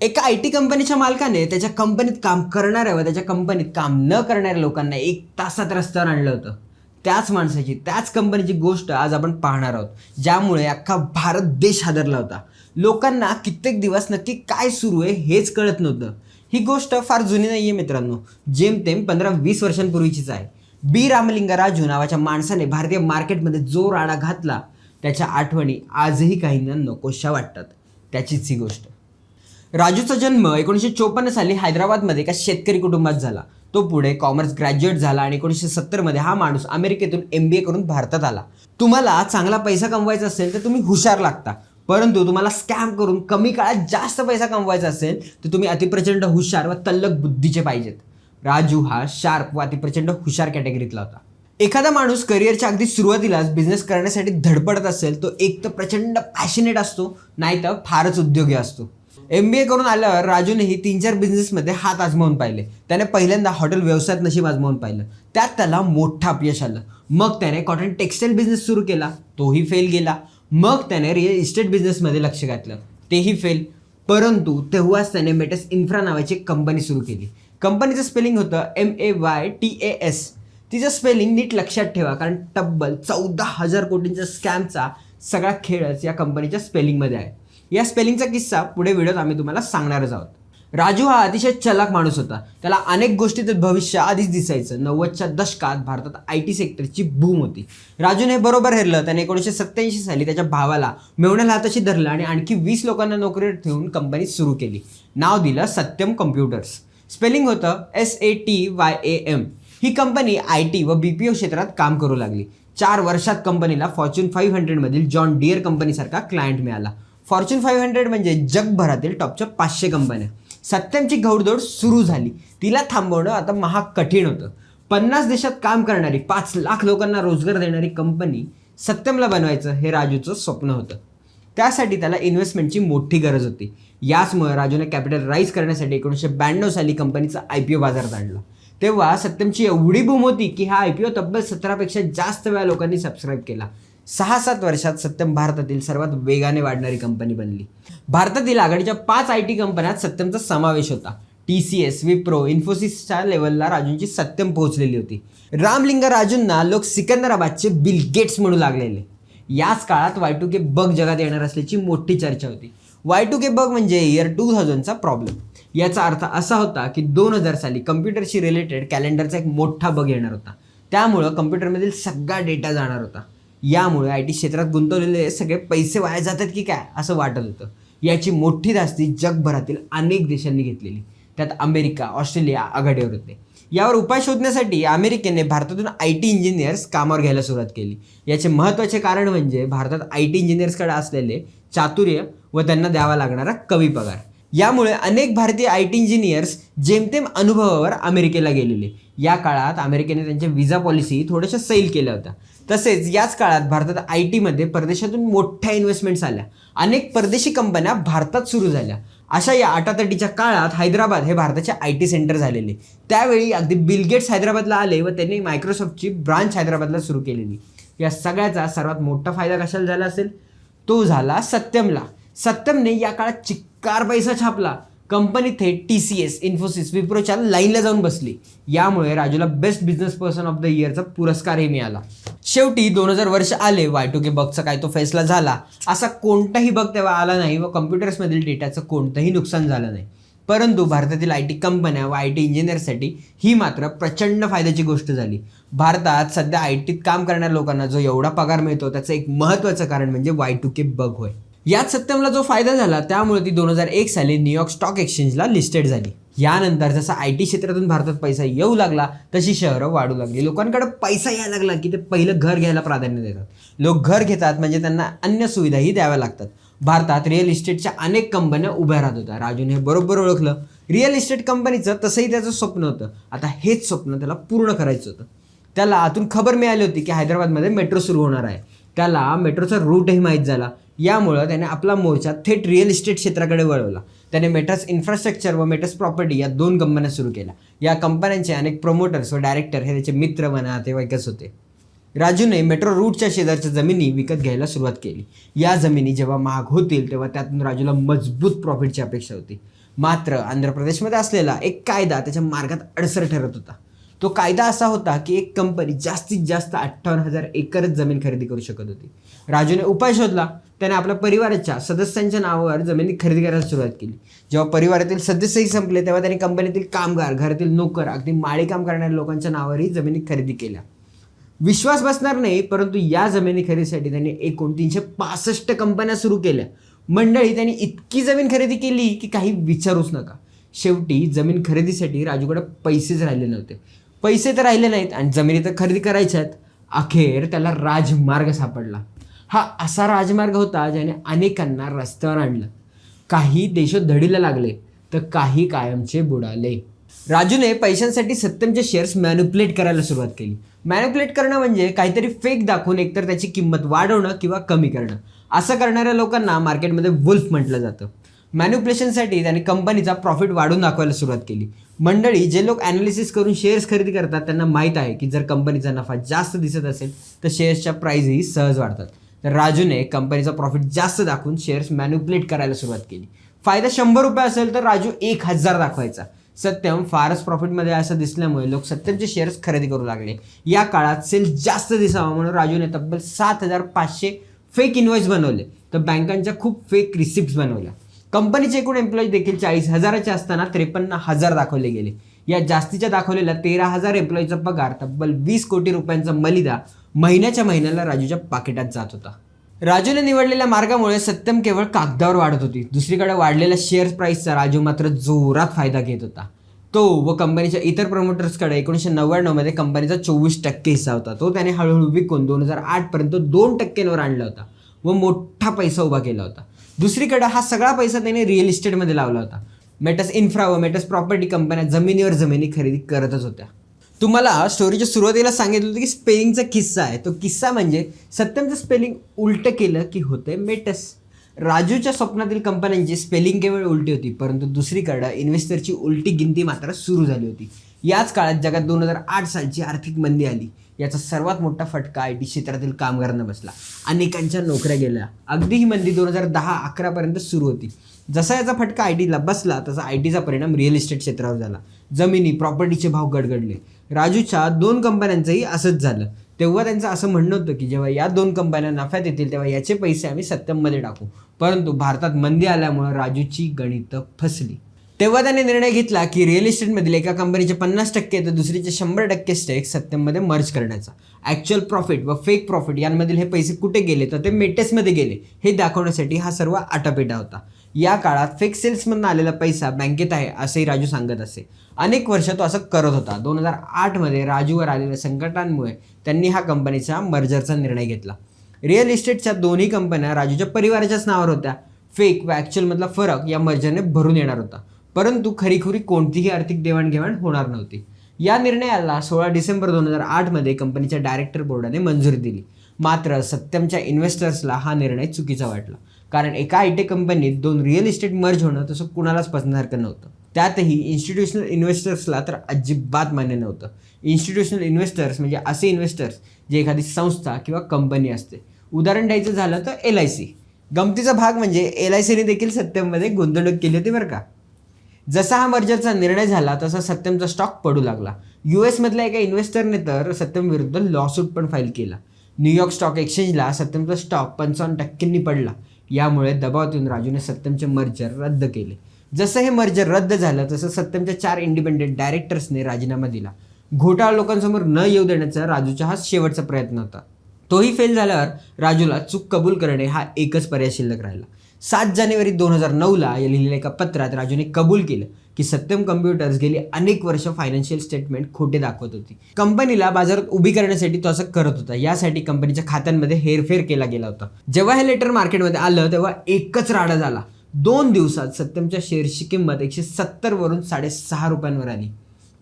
एका I T कंपनीच्या मालकाने त्याच्या कंपनीत काम करणाऱ्या व त्याच्या कंपनीत काम न करणाऱ्या लोकांना एक तासात रस्त्यावर आणलं होतं. त्याच माणसाची त्याच कंपनीची गोष्ट आज आपण पाहणार आहोत ज्यामुळे अख्खा भारत देश हादरला होता. लोकांना कित्येक दिवस नक्की काय सुरू आहे हेच कळत नव्हतं. ही गोष्ट फार जुनी नाही आहे मित्रांनो जेमतेम पंधरा वीस वर्षांपूर्वीचीच आहे. बी. रामलिंगराजू नावाच्या माणसाने भारतीय मार्केटमध्ये जोर आडा घातला. त्याच्या आठवणी आजही काहींना नकोशा वाटतात. त्याचीच ही गोष्ट. राजूचा जन्म एकोणीसशे चोपन्न साली हैदराबादमध्ये एका शेतकरी कुटुंबात झाला. तो पुढे कॉमर्स ग्रॅज्युएट झाला आणि एकोणीसशे सत्तरमध्ये हा माणूस अमेरिकेतून एम बी ए करून भारतात आला. तुम्हाला चांगला पैसा कमवायचा असेल तर तुम्ही हुशार लागता. परंतु तुम्हाला स्कॅम करून कमी काळात जास्त पैसा कमवायचा असेल तर तुम्ही अतिप्रचंड हुशार व तल्लक बुद्धीचे पाहिजेत. राजू हा शार्प व अतिप्रचंड हुशार कॅटेगरीतला होता. एखादा माणूस करिअरच्या अगदी सुरुवातीलाच बिझनेस करण्यासाठी धडपडत असेल तो एक तर प्रचंड पॅशनेट असतो नाही तर फारच उद्योगी असतो. एम बी ए करून आल्यावर राजूनेही तीन चार बिझनेसमध्ये हात आजमावून पाहिले. त्याने पहिल्यांदा हॉटेल व्यवसायात नशीब आजमावून पाहिलं. त्यात त्याला मोठं अपयश आलं. मग त्याने कॉटन टेक्सटाईल बिझनेस सुरू केला. तोही फेल गेला. मग त्याने रिअल इस्टेट बिझनेसमध्ये लक्ष घातलं. तेही फेल परंतु तेव्हाच त्याने मेटस इन्फ्रा नावाची कंपनी सुरू केली. कंपनीचं स्पेलिंग होतं M A Y T A S तिचं स्पेलिंग नीट लक्षात ठेवा कारण तब्बल चौदा हजार कोटींच्या स्कॅमचा सगळा खेळच या कंपनीच्या स्पेलिंगमध्ये आहे. या स्पेलिंगचा किस्सा पुढे व्हिडिओत आम्ही तुम्हाला सांगणारच आहोत. राजू हा अतिशय चलाक माणूस होता. त्याला अनेक गोष्टीत भविष्य आधीच दिसायचं. नव्वदच्या दशकात भारतात आय टी सेक्टरची बूम होती. राजूने बरोबर हेरलं त्याने एकोणीसशे सत्त्याऐंशी साली त्याच्या भावाला मेवण्याला हाताशी धरलं आणि आणखी वीस लोकांना नोकरीवर ठेवून कंपनी सुरू केली. नाव दिलं सत्यम कम्प्युटर्स. स्पेलिंग होतं S A T Y A M. He company I T व बी पी ओ क्षेत्रात काम करू लागली. चार वर्षात कंपनीला फॉर्च्यून फाईव्ह हंड्रेडमधील जॉन डिअर कंपनीसारखा क्लायंट मिळाला. फॉर्च्यून फाईव्ह हंड्रेड म्हणजे जगभरातील टॉपच्या पाचशे कंपन्या. सत्यमची घौडदौड सुरू झाली. तिला थांबवणं आता महाग कठीण होतं. पन्नास देशात काम करणारी पाच लाख लोकांना रोजगार देणारी कंपनी सत्यमला बनवायचं हे राजूचं स्वप्न होतं. त्यासाठी त्याला इन्व्हेस्टमेंटची मोठी गरज होती. याचमुळे राजूने कॅपिटल राईज करण्यासाठी एकोणीसशे ब्याण्णव साली कंपनीचा आय पी ओ बाजारात आणला. तेव्हा सत्यमची एवढी बूम होती की हा आय पी ओ तब्बल सतरापेक्षा जास्त वेळा लोकांनी सबस्क्राईब केला. सहा सात वर्षात सत्यम भारतातील सर्वात वेगाने वाढणारी कंपनी बनली. भारतातील आघाडीच्या पाच आय टी कंपन्यात सत्यमचा समावेश होता. टी सी एस विप्रो इन्फोसिसच्या लेवलला राजूंची सत्यम पोहोचलेली होती. रामलिंग राजूंना लोक सिकंदराबादचे बिल गेट्स म्हणू लागलेले. याच काळात वाय टू के बग जगात येणार असल्याची मोठी चर्चा होती. वाय टू के बग म्हणजे इयर टू थाउजंडचा प्रॉब्लेम याचा अर्थ असा होता की दोन हजार साली कम्प्युटरशी रिलेटेड कॅलेंडरचा एक मोठा बग येणार होता. त्यामुळं कम्प्युटरमधील सगळा डेटा जाणार होता. यामुळे आय टी क्षेत्रात गुंतवलेले सगळे पैसे वाया जातात की काय असं वाटत होतं. याची मोठी धास्ती जगभरातील अनेक देशांनी घेतलेली. त्यात अमेरिका ऑस्ट्रेलिया आघाडीवर होते. यावर उपाय शोधण्यासाठी अमेरिकेने भारतातून आय टी इंजिनियर्स कामावर घ्यायला सुरुवात केली. याचे महत्त्वाचे कारण म्हणजे भारतात आय टी इंजिनियर्सकडे असलेले चातुर्य व त्यांना द्यावा लागणारा कमी पगार. यामुळे अनेक भारतीय आय टी इंजिनियर्स जेमतेम अनुभवावर अमेरिकेला गेलेले. या काळात अमेरिकेने त्यांच्या विजा पॉलिसी थोड्याशा सैल केल्या होत्या. तसेच याच काळात भारतात आय टीमध्ये परदेशातून मोठ्या इन्व्हेस्टमेंट्स आल्या. अनेक परदेशी कंपन्या भारतात सुरू झाल्या. अशा या आटातटीच्या काळात हैदराबाद हे भारताचे आय टी सेंटर झालेले. त्यावेळी अगदी बिलगेट्स हैदराबादला आले व त्यांनी मायक्रोसॉफ्टची ब्रांच हैदराबादला सुरू केलेली. या सगळ्याचा सर्वात मोठा फायदा कशाला झाला असेल? तो झाला सत्यमला. सत्यमने या काळात चिक्कार पैसा छापला. कंपनी थेट टी सी एस इन्फोसिस विप्रोच्या लाईनला जाऊन बसली. यामुळे राजूला best business person of the इयरचा पुरस्कारही मिळाला. शेवटी दोन हजार वर्ष आले वाय टू के बगचा काय तो फैसला झाला. असा कोणताही बग तेव्हा आला नाही व कम्प्युटर्समधील डेटाचं कोणतंही नुकसान झालं नाही. परंतु भारतातील आय टी कंपन्या व आय टी इंजिनियरसाठी ही मात्र प्रचंड फायद्याची गोष्ट झाली. भारतात सध्या आय टीत काम करणाऱ्या लोकांना जो एवढा पगार मिळतो त्याचं एक महत्त्वाचं कारण म्हणजे वाय टू के बग होय. यात सत्यमला जो फायदा झाला त्यामुळे ती दोन हजार एक साली न्यूयॉर्क स्टॉक एक्सचेंजला लिस्टेड झाली. यानंतर जसा आय टी क्षेत्रातून भारतात पैसा येऊ लागला तशी शहरं वाढू लागली. लोकांकडे पैसा यायला लागला की ते पहिलं घर घ्यायला प्राधान्य देतात. लोक घर घेतात म्हणजे त्यांना अन्य सुविधाही द्याव्या लागतात. भारतात रिअल इस्टेटच्या अनेक कंपन्या उभ्या राहत होत्या. राजूने हे बरोबर ओळखलं. रिअल इस्टेट कंपनीचं तसंही त्याचं स्वप्न होतं. आता हेच स्वप्न त्याला पूर्ण करायचं होतं. त्याला आतून खबर मिळाली होती की हैदराबादमध्ये मेट्रो सुरू होणार आहे. त्याला मेट्रोचा रूटही माहीत झाला. यामुळं त्याने आपला मोर्चा थेट रिअल इस्टेट क्षेत्राकडे वळवला. त्याने मेटस इन्फ्रास्ट्रक्चर व मेटस प्रॉपर्टी या दोन कंपन्या सुरू केल्या. या कंपन्यांचे अनेक प्रमोटर्स व डायरेक्टर हे त्याचे मित्र व नातेवाईकच होते. राजूने मेट्रो रूटच्या शेजारच्या जमिनी विकत घ्यायला सुरुवात केली. या जमिनी जेव्हा महाग होतील तेव्हा त्यातून राजूला मजबूत प्रॉफिटची अपेक्षा होती. मात्र आंध्र प्रदेशमध्ये असलेला एक कायदा त्याच्या मार्गात अडसर ठरत होता. तो कायदा असा होता की एक कंपनी जास्तीत जास्त अठ्ठावन्न हजार एकरच जमीन खरेदी करू शकत होती. राजूने उपाय शोधला. त्याने आपल्या परिवाराच्या सदस्यांच्या नावावर जमिनी खरेदी करायला सुरुवात केली. जेव्हा परिवारातील सदस्यही संपले तेव्हा त्याने कंपनीतील कामगार घरातील नोकर अगदी माळी काम करणाऱ्या लोकांच्या नावावरही जमिनी खरेदी केल्या. विश्वास बसणार नाही परंतु या जमिनी खरेदीसाठी त्यांनी एकूण तीनशे पासष्ट कंपन्या सुरू केल्या. मंडळी त्यांनी इतकी जमीन खरेदी केली की काही विचारूच नका. शेवटी जमीन खरेदीसाठी राजूकडे पैसेच राहिले नव्हते. पैसे तर राहिले नाहीत आणि जमिनी तर खरेदी करायच्यात. अखेर त्याला राजमार्ग सापडला. हा असा राजमार्ग होता ज्याने अनेकांना रस्त्यावर आणलं. काही देशोधडीला लागले तर काही कायमचे बुडाले. राजूने पैशांसाठी सत्यमचे शेअर्स मॅन्युप्लेट करायला सुरुवात केली. मॅन्युपुलेट करणं म्हणजे काहीतरी फेक दाखवून एकतर त्याची किंमत वाढवणं किंवा कमी करणं. असं करणाऱ्या लोकांना मार्केटमध्ये वुल्फ म्हटलं जातं. मॅन्युप्लेशनसाठी त्याने कंपनीचा प्रॉफिट वाढवून दाखवायला सुरुवात केली. मंडळी जे लोक ॲनालिसिस करून शेअर्स खरेदी करतात त्यांना माहीत आहे की जर कंपनीचा नफा जास्त दिसत असेल तर शेअर्सच्या प्राईजही सहज वाढतात. तर राजूने कंपनीचा प्रॉफिट जास्त दाखवून शेअर्स मॅन्युप्लेट करायला सुरुवात केली. फायदा शंभर रुपये असेल तर राजू एक हजार दाखवायचा. सत्यम फारच प्रॉफिटमध्ये असं दिसल्यामुळे लोक सत्यमचे शेअर्स खरेदी करू लागले. या काळात सेल जास्त दिसावा म्हणून राजूने तब्बल सात हजार पाचशे फेक इन्व्हॉइस बनवले. तर बँकांच्या खूप फेक रिसिप्ट बनवल्या. कंपनीचे एकूण एम्प्लॉई देखील चाळीस हजाराचे असताना त्रेपन्न हजार दाखवले गेले. या जास्तीच्या दाखवलेल्या तेरा हजार एम्प्लॉईचा पगार तब्बल वीस कोटी रुपयांचा मलिदा महिन्याच्या महिन्याला राजूच्या पाकिटात जात होता. राजूने निवडलेल्या मार्गामुळे सत्यम केवळ कागदावर वाढत होती. दुसरीकडे वाढलेल्या शेअर प्राईसचा राजू मात्र जोरात फायदा घेत होता. तो व कंपनीच्या इतर प्रमोटर्सकडे एकोणीसशे नव्याण्णवमध्ये कंपनीचा चोवीस टक्के हिस्सा होता. तो त्याने हळूहळू विकून दोन हजार आठपर्यंत दोन टक्क्यांवर आणला होता व मोठा पैसा उभा केला होता. दुसरीकडे हा सगळा पैसा त्याने रिअल इस्टेटमध्ये लावला होता. मेटस इन्फ्रा व मेटस प्रॉपर्टी कंपन्या जमिनीवर जमिनी खरेदी करतच होत्या. तुम्हाला स्टोरीच्या सुरुवातीला सांगितलं होतं की स्पेलिंगचा किस्सा आहे. तो किस्सा म्हणजे सत्यमचं स्पेलिंग उलटं केलं की होते मेटस. राजूच्या स्वप्नातील कंपन्यांची स्पेलिंग केवळ उलटी होती परंतु दुसरीकडं इन्व्हेस्टरची उलटी गिनती मात्र सुरू झाली होती. याच काळात जगात दोन हजार आठ सालची आर्थिक मंदी आली. याचा सर्वात मोठा फटका आय टी क्षेत्रातील कामगारांना बसला. अनेकांच्या नोकऱ्या गेल्या. अगदी ही मंदी दोन हजार दहा अकरापर्यंत सुरू होती. जसा याचा फटका आय टीला बसला तसा आय टीचा परिणाम रिअल इस्टेट क्षेत्रावर झाला. जमिनी प्रॉपर्टीचे भाव गडगडले. राजूच्या दोन कंपन्यांचंही असंच झालं. तेव्हा त्यांचं असं म्हणणं होतं की जेव्हा या दोन कंपन्या नफ्यात येतील तेव्हा याचे पैसे आम्ही सत्यममध्ये टाकू. परंतु भारतात मंदी आल्यामुळं राजूची गणितं फसली. तेव्हा त्याने निर्णय घेतला की रिअल इस्टेटमधील एका कंपनीचे पन्नास टक्के तर दुसरीचे शंभर टक्के स्टेक सत्यममध्ये मर्ज करण्याचा. ॲक्च्युअल प्रॉफिट व फेक प्रॉफिट यांमधील हे पैसे कुठे गेले? तर ते मेटेसमध्ये गेले. हे दाखवण्यासाठी हा सर्व आटापिटा होता. या काळात फेक सेल्समधून आलेला पैसा बँकेत आहे असंही राजू सांगत असे. अनेक वर्ष तो असं करत होता. दोन हजार आठमध्ये राजूवर आलेल्या संकटांमुळे त्यांनी हा कंपनीचा मर्जरचा निर्णय घेतला. रिअल इस्टेटच्या दोन्ही कंपन्या राजूच्या परिवाराच्याच नावावर होत्या. फेक व ॲक्च्युअलमधला फरक या मर्जरने भरून येणार होता. परंतु खरीखुरी कोणतीही आर्थिक देवाणघेवाण होणार नव्हती. या निर्णयाला सोळा डिसेंबर दोन हजार आठमध्ये कंपनीच्या डायरेक्टर बोर्डाने मंजुरी दिली. मात्र सत्यमच्या इन्व्हेस्टर्सला हा निर्णय चुकीचा वाटला. कारण एका आय टी कंपनीत दोन रिअल इस्टेट मर्ज होणं तसं कुणालाच पसंतसारखं नव्हतं. त्यातही इन्स्टिट्यूशनल इन्व्हेस्टर्सला तर अजिबात मान्य नव्हतं. इन्स्टिट्यूशनल इन्व्हेस्टर्स म्हणजे असे इन्व्हेस्टर्स जे एखादी संस्था किंवा कंपनी असते. उदाहरण द्यायचं झालं तर एल आय सी गमतीचा भाग म्हणजे एल आय सीने देखील सत्यममध्ये गुंतवणूक केली होती बरं का. जसा हा मर्जरचा निर्णय झाला तसा सत्यमचा स्टॉक पडू लागला. यू एसमधल्या एका इन्व्हेस्टरने तर सत्यम विरुद्ध लॉसूट पण फाईल केला. न्यूयॉर्क स्टॉक एक्सचेंजला सत्यमचा स्टॉक पंचावन्न टक्क्यांनी पडला. यामुळे दबावात येऊन राजूने सत्यमचे मर्जर रद्द केले. जसं हे मर्जर रद्द झालं तसं सत्यमच्या चार इंडिपेंडेंट डायरेक्टर्सने राजीनामा दिला. घोटाळा लोकांसमोर न येऊ देण्याचा राजूचा हा शेवटचा प्रयत्न होता. तोही फेल झाल्यावर राजूला चूक कबूल करणे हा एकच पर्याय शिल्लक राहिला. सात जानेवारी दोन हजार नऊला या लिहिलेल्या एका पत्रात राजूने कबूल केलं की सत्यम कम्प्युटर्स गेली अनेक वर्ष फायनान्शियल स्टेटमेंट खोटे दाखवत होती. कंपनीला बाजारात उभी करण्यासाठी तो असं करत होता. यासाठी कंपनीच्या खात्यांमध्ये हेरफेर केला गेला होता. जेव्हा हे लेटर मार्केटमध्ये आलं तेव्हा एकच राडा झाला. दोन दिवसात सत्यमच्या शेअर्सची किंमत एकशे सत्तरवरून साडेसहा रुपयांवर आली.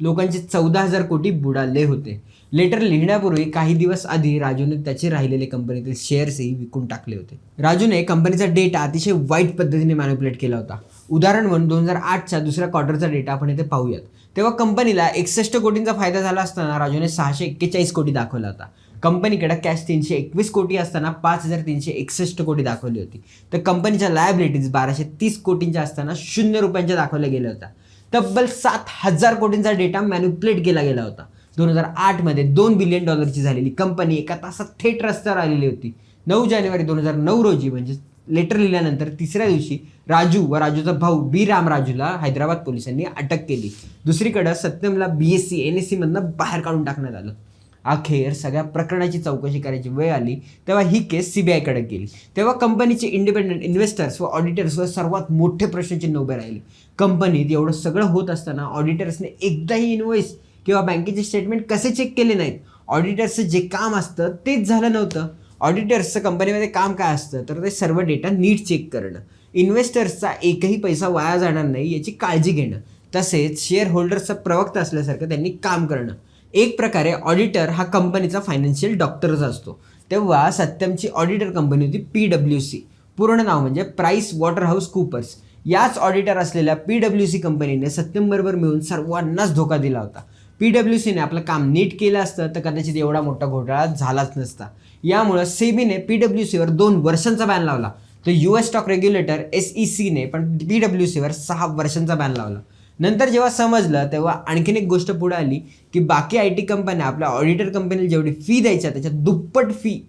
लोकांचे चौदा हजार कोटी बुडाले होते. लेटर लिहिण्यापूर्वी काही दिवस आधी राजूने त्याचे राहिलेले कंपनीतील शेअर्सही विकून टाकले होते. राजूने कंपनीचा डेटा अतिशय वाईट पद्धतीने मॅन्युपुलेट केला होता. उदाहरण म्हणून दोन हजार आठच्या दुसऱ्या क्वार्टरचा डेटा आपण इथे पाहूयात. तेव्हा कंपनीला एकसष्ट कोटींचा फायदा झाला असताना राजूने सहाशे एक्केचाळीस कोटी दाखवला होता. कंपनीकडे कॅश तीनशे एकवीस कोटी असताना पाच हजार तीनशे एकसष्ट कोटी दाखवली होती. तर कंपनीच्या लायबिलिटीज बाराशे तीस कोटींच्या असताना शून्य रुपयांच्या दाखवल्या गेल्या होत्या. तब्बल सात हजार कोटींचा डेटा मॅन्युप्लेट केला गेला होता. दोन हजार आठमध्ये दोन बिलियन डॉलरची झालेली कंपनी एका तासात थेट रस्त्यावर आलेली होती. नऊ जानेवारी दोन हजार नऊ रोजी म्हणजे लेटर लिहिल्यानंतर तिसऱ्या दिवशी राजू व राजूचा भाऊ बी रामराजूला हैदराबाद पोलिसांनी अटक केली. दुसरीकडं सत्यमला B S C N S सीमधनं बाहेर काढून टाकण्यात आलं. अखेर सगळ्या प्रकरणाची चौकशी करायची वेळ आली तेव्हा ही केस सी बी गेली. तेव्हा कंपनीचे इंडिपेंडंट इन्व्हेस्टर्स व ऑडिटर्सवर सर्वात मोठे प्रश्नचिन्ह उभे राहिले. कंपनीत एवढं सगळं होत असताना ऑडिटर्सने एकदाही इन्व्हॉइस किंवा बँकेचे स्टेटमेंट कसे चेक केले नाहीत? ऑडिटर्सचं जे काम असतं तेच झालं नव्हतं. ऑडिटर्सचं कंपनीमध्ये काम काय असतं? तर ते सर्व डेटा नीट चेक करणं. इन्व्हेस्टर्सचा एकही पैसा वाया जाणार नाही याची काळजी घेणं. तसेच शेअर होल्डर्सचा प्रवक्ता असल्यासारखं त्यांनी काम करणं. एक प्रकारे ऑडिटर हा कंपनीचा फायनान्शियल डॉक्टरच असतो. तेव्हा सत्यमची ऑडिटर कंपनी होती पी डब्ल्यू सी पूर्ण नाव म्हणजे प्राईस वॉटर हाऊस कूपर्स याच ऑडिटर असलेल्या पी डब्ल्यू सी कंपनीने सत्यमबरोबर मिळून सर्वांनाच धोका दिला होता. पी डब्ल्यू सीने आपलं काम नीट केलं असतं तर कदाचित एवढा मोठा घोटाळा झालाच नसता. यामुळं सेबीने पी डब्ल्यू सीवर दोन वर्षांचा बॅन लावला. तर U S stock regulator S E सीने पण पी डब्ल्यू सीवर सहा वर्षांचा बॅन लावला. नंतर जेव्हा समजलं तेव्हा आणखीन एक गोष्ट पुढे आली की बाकी आय टी कंपन्या आपल्या ऑडिटर कंपनीला जेवढी फी द्यायच्या त्याच्या दुप्पट फी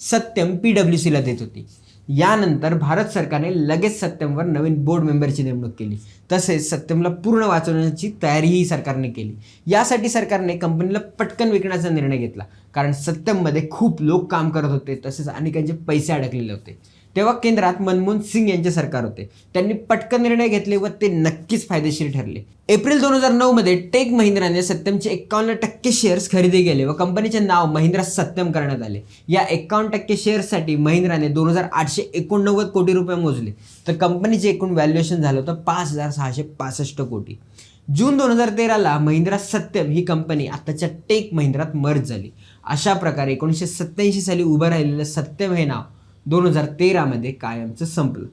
सत्यम पी डब्ल्यू सीला देत होती. यानंतर भारत सरकारने लगेच सत्यमवर नवीन बोर्ड मेंबरची नेमणूक केली. तसेच सत्यमला पूर्ण वाचवण्याची तयारीही सरकारने केली. यासाठी सरकारने कंपनीला पटकन विकण्याचा निर्णय घेतला. कारण सत्यममध्ये खूप लोक काम करत होते. तसेच अनेकांचे पैसे अडकलेले होते. तेव्हा केंद्रात मनमोहन सिंग यांचे सरकार होते. त्यांनी पटकन निर्णय घेतले व ते नक्कीच फायदेशीर ठरले. एप्रिल दोन हजार नऊ मध्ये टेक महिंद्राने सत्यमचे एक्कावन्न टक्के शेअर्स खरेदी केले व कंपनीचे नाव महिंद्रा सत्यम करण्यात आले. या एक्कावन्न टक्के शेअर्ससाठी महिंद्राने दोन हजार आठशे एकोणनव्वद कोटी रुपये मोजले. तर कंपनीचे एकूण व्हॅल्युएशन झालं होतं पाच हजार सहाशे पासष्ट कोटी. जून दोन हजार तेराला महिंद्रा सत्यम ही कंपनी आताच्या टेक महिंद्रात मर्ज झाली. अशा प्रकारे एकोणीसशे सत्याऐंशी साली उभं राहिलेलं सत्यम हे नाव दोन हजार तेरामध्ये कायमचं संपलं.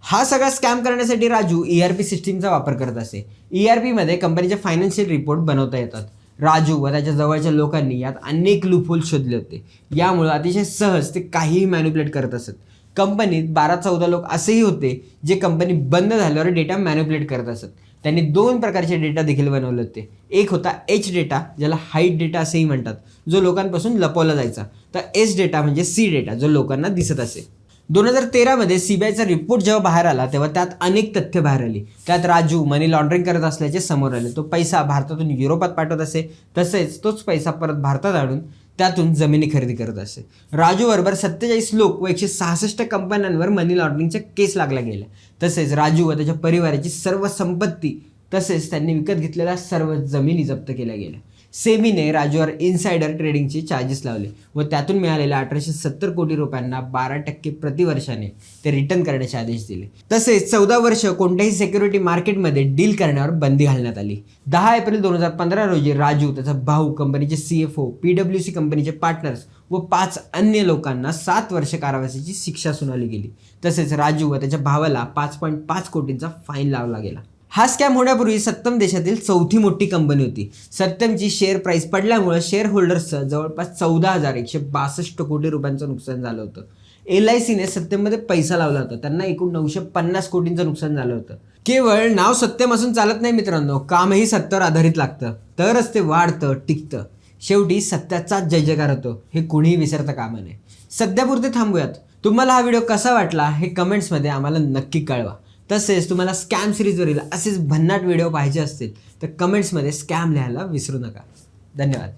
हा सगळा स्कॅम करण्यासाठी राजू ई आर पी सिस्टीमचा वापर करत असे. ई आर पीमध्ये कंपनीचे फायनान्शियल रिपोर्ट बनवता येतात. राजू व त्याच्या जवळच्या लोकांनी यात अनेक लुफोल शोधले होते. यामुळं अतिशय सहज ते काहीही मॅन्युपुलेट करत असत. कंपनीत बारा चौदा लोक असेही होते जे कंपनी बंद झाल्यावर डेटा मॅन्युपुलेट करत असत. त्यांनी दोन प्रकारचे डेटा देखील बनवले होते. एक होता एच डेटा ज्याला हाईट डेटा असेही म्हणतात जो लोकांपासून लपवला जायचा. तर एस डेटा म्हणजे सी डेटा जो लोकांना दिसत असे. दोन हजार तेरामध्ये सीबीआयचा रिपोर्ट जेव्हा बाहेर आला तेव्हा त्यात अनेक तथ्य बाहेर आली. त्यात राजू मनी लॉन्ड्रिंग करत असल्याचे समोर आले. तो पैसा भारतातून युरोपात पाठवत असे. तसेच तोच पैसा परत भारतात आणून त्यातून जमिनी खरेदी करत असे राजूबरोबर सत्तेचाळीस लोक व एकशे सहासष्ट कंपन्यांवर मनी लॉन्ड्रिंगच्या केस लागल्या गेल्या. तसेच राजू व त्याच्या परिवाराची सर्व संपत्ती तसेच त्यांनी विकत घेतलेल्या सर्व जमिनी जप्त केल्या गेल्या. सेबीने राजूवर इनसायडर ट्रेडिंगचे चार्जेस लावले व त्यातून मिळालेल्या अठराशे सत्तर कोटी रुपयांना बारा टक्के प्रतिवर्षाने ते रिटर्न करण्याचे आदेश दिले. तसेच चौदा वर्ष कोणत्याही सिक्युरिटी मार्केटमध्ये डील करण्यावर बंदी घालण्यात आली. दहा एप्रिल दोन हजार पंधरा रोजी राजू त्याचा भाऊ कंपनीचे C F O P W C कंपनीचे पार्टनर्स व पाच अन्य लोकांना सात वर्ष कारावासाची शिक्षा सुनावली गेली. तसेच राजू व त्याच्या भावाला पाच पॉईंट पाच कोटींचा फाईन लावला गेला. हा स्कॅम होण्यापूर्वी सत्यम देशातील चौथी मोठी कंपनी होती. सत्यमची शेअर प्राइस पडल्यामुळे शेअर होल्डर्सचं जवळपास चौदा हजार एकशे बासष्ट कोटी रुपयांचं नुकसान झालं होतं. एल आय सीने सत्यममध्ये पैसा लावला होता. त्यांना एकूण नऊशे पन्नास कोटींचं नुकसान झालं होतं. केवळ नाव सत्यम असून चालत नाही मित्रांनो कामही सत्यावर आधारित लागतं. तरच ते वाढतं टिकतं. शेवटी सत्याचाच जय जयकार होतो. हे कुणीही विसरता कामा नये सध्यापुरते थांबूयात. तुम्हाला हा व्हिडिओ कसा वाटला हे कमेंट्समध्ये आम्हाला नक्की कळवा. तसेच तुम्हाला स्कॅम सिरीजवरील असेच भन्नाट व्हिडिओ पाहिजे असतील तर कमेंट्समध्ये स्कॅम लिहायला विसरू नका. धन्यवाद.